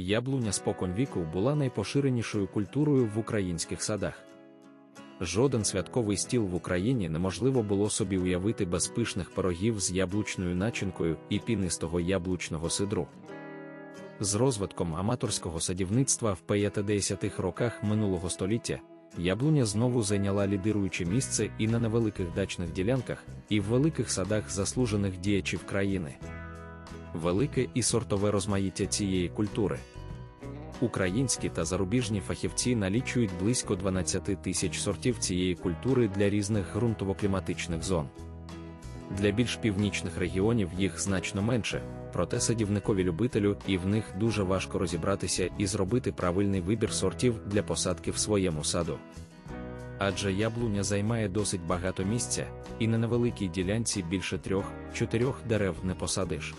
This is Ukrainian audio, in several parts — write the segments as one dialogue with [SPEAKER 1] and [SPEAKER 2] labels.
[SPEAKER 1] Яблуня споконвіку була найпоширенішою культурою в українських садах. Жоден святковий стіл в Україні неможливо було собі уявити без пишних пирогів з яблучною начинкою і пінистого яблучного сидру. З розвитком аматорського садівництва в 50-х роках минулого століття яблуня знову зайняла лідируюче місце і на невеликих дачних ділянках, і в великих садах заслужених діячів країни. Велике і сортове розмаїття цієї культури. Українські та зарубіжні фахівці налічують близько 12 тисяч сортів цієї культури для різних ґрунтово-кліматичних зон. Для більш північних регіонів їх значно менше, проте садівникові любителю і в них дуже важко розібратися і зробити правильний вибір сортів для посадки в своєму саду. Адже яблуня займає досить багато місця, і на невеликій ділянці більше трьох-чотирьох дерев не посадиш.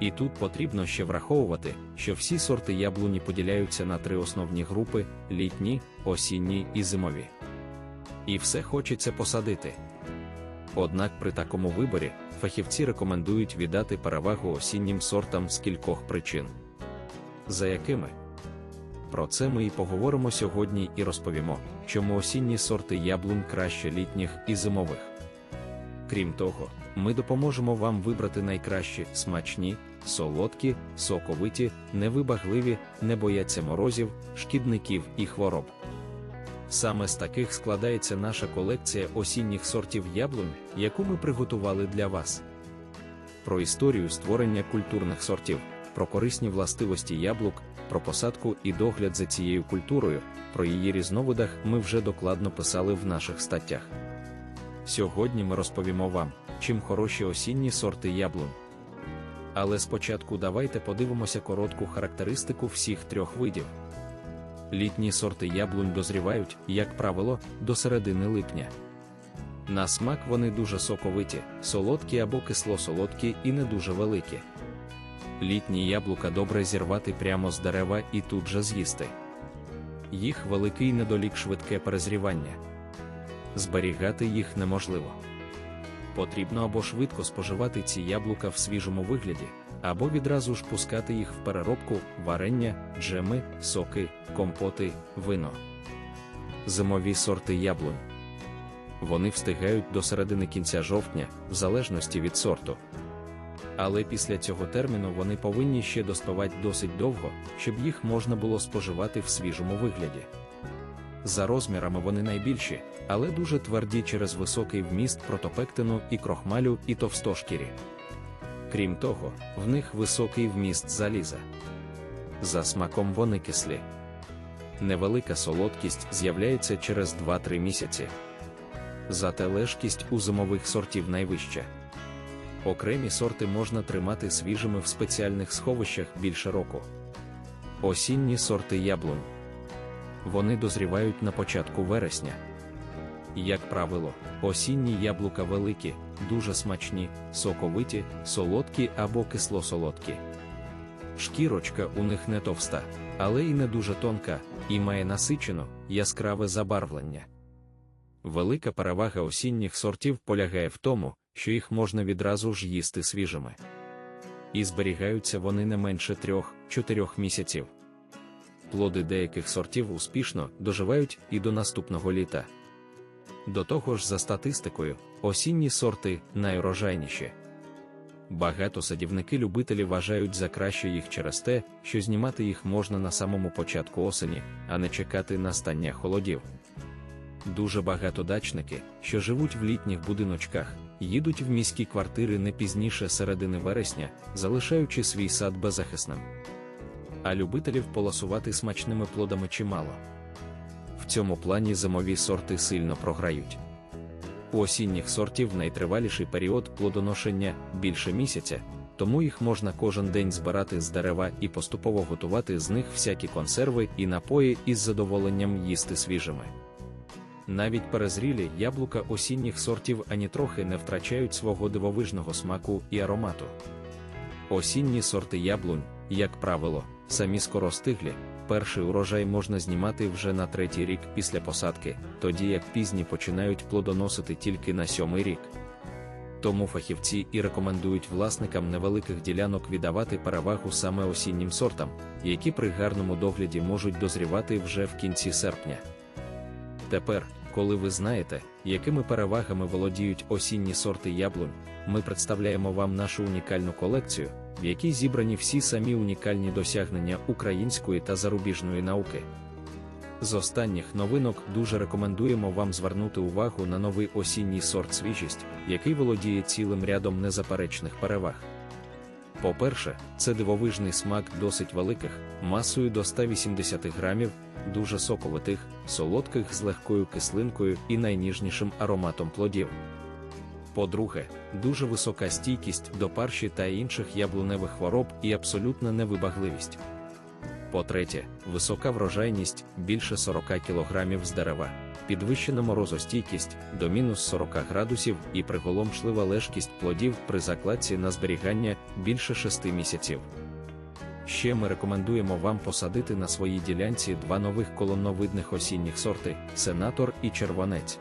[SPEAKER 1] І тут потрібно ще враховувати, що всі сорти яблуні поділяються на три основні групи: літні, осінні і зимові. І все хочеться посадити. Однак при такому виборі фахівці рекомендують віддати перевагу осіннім сортам з кількох причин. За якими? Про це ми і поговоримо сьогодні і розповімо, чому осінні сорти яблунь краще літніх і зимових. Крім того, ми допоможемо вам вибрати найкращі смачні, солодкі, соковиті, невибагливі, не бояться морозів, шкідників і хвороб. Саме з таких складається наша колекція осінніх сортів яблунь, яку ми приготували для вас. Про історію створення культурних сортів, про корисні властивості яблук, про посадку і догляд за цією культурою, про її різновидах ми вже докладно писали в наших статтях. Сьогодні ми розповімо вам, чим хороші осінні сорти яблунь. Але спочатку давайте подивимося коротку характеристику всіх трьох видів. Літні сорти яблунь дозрівають, як правило, до середини липня. На смак вони дуже соковиті, солодкі або кисло-солодкі і не дуже великі. Літні яблука добре зірвати прямо з дерева і тут же з'їсти. Їх великий недолік швидке перезрівання. Зберігати їх неможливо. Потрібно або швидко споживати ці яблука в свіжому вигляді, або відразу ж пускати їх в переробку, варення, джеми, соки, компоти, вино. Зимові сорти яблунь. Вони встигають до середини кінця жовтня, в залежності від сорту. Але після цього терміну вони повинні ще доспівати досить довго, щоб їх можна було споживати в свіжому вигляді. За розмірами вони найбільші, але дуже тверді через високий вміст протопектину і крохмалю і товстошкірі. Крім того, в них високий вміст заліза. За смаком вони кислі. Невелика солодкість з'являється через 2-3 місяці. Зате лежкість у зимових сортів найвища. Окремі сорти можна тримати свіжими в спеціальних сховищах більше року. Осінні сорти яблунь. Вони дозрівають на початку вересня. Як правило, осінні яблука великі, дуже смачні, соковиті, солодкі або кисло-солодкі. Шкірочка у них не товста, але й не дуже тонка, і має насичено, яскраве забарвлення. Велика перевага осінніх сортів полягає в тому, що їх можна відразу ж їсти свіжими. І зберігаються вони не менше трьох-чотирьох місяців. Плоди деяких сортів успішно доживають і до наступного літа. До того ж, за статистикою, осінні сорти найурожайніші. Багато садівники-любителі вважають за краще їх через те, що знімати їх можна на самому початку осені, а не чекати настання холодів. Дуже багато дачники, що живуть в літніх будиночках, їдуть в міські квартири не пізніше середини вересня, залишаючи свій сад беззахисним. А любителів полосувати смачними плодами чимало. В цьому плані зимові сорти сильно програють. У осінніх сортів найтриваліший період плодоношення більше місяця, тому їх можна кожен день збирати з дерева і поступово готувати з них всякі консерви і напої із задоволенням їсти свіжими. Навіть перезрілі яблука осінніх сортів ані трохи не втрачають свого дивовижного смаку і аромату. Осінні сорти яблунь, як правило, самі скоростиглі, перший урожай можна знімати вже на третій рік після посадки, тоді як пізні починають плодоносити тільки на сьомий рік. Тому фахівці і рекомендують власникам невеликих ділянок віддавати перевагу саме осіннім сортам, які при гарному догляді можуть дозрівати вже в кінці серпня. Тепер, коли ви знаєте, якими перевагами володіють осінні сорти яблунь, ми представляємо вам нашу унікальну колекцію, в якій зібрані всі самі унікальні досягнення української та зарубіжної науки. З останніх новинок дуже рекомендуємо вам звернути увагу на новий осінній сорт свіжість, який володіє цілим рядом незаперечних переваг. По-перше, це дивовижний смак досить великих, масою до 180 грамів, дуже соковитих, солодких з легкою кислинкою і найніжнішим ароматом плодів. По-друге, дуже висока стійкість до парші та інших яблуневих хвороб і абсолютна невибагливість. По-третє, висока врожайність більше 40 кг з дерева, підвищена морозостійкість до мінус 40 градусів і приголомшлива лежкість плодів при закладці на зберігання більше 6 місяців. Ще ми рекомендуємо вам посадити на своїй ділянці два нових колонновидних осінніх сорти сенатор і червонець.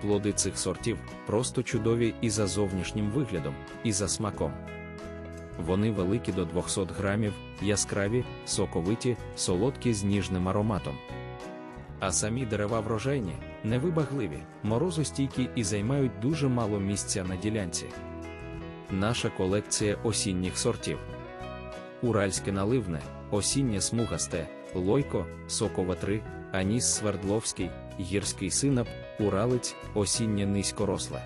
[SPEAKER 1] Плоди цих сортів просто чудові і за зовнішнім виглядом, і за смаком. Вони великі до 200 грамів, яскраві, соковиті, солодкі з ніжним ароматом. А самі дерева врожайні, невибагливі, морозостійкі і займають дуже мало місця на ділянці. Наша колекція осінніх сортів. Уральське наливне, осіннє смугасте, лойко, сокова 3, аніс свердловський, гірський синап, уралець, осіння низькоросле.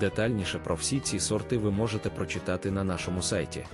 [SPEAKER 1] Детальніше про всі ці сорти ви можете прочитати на нашому сайті.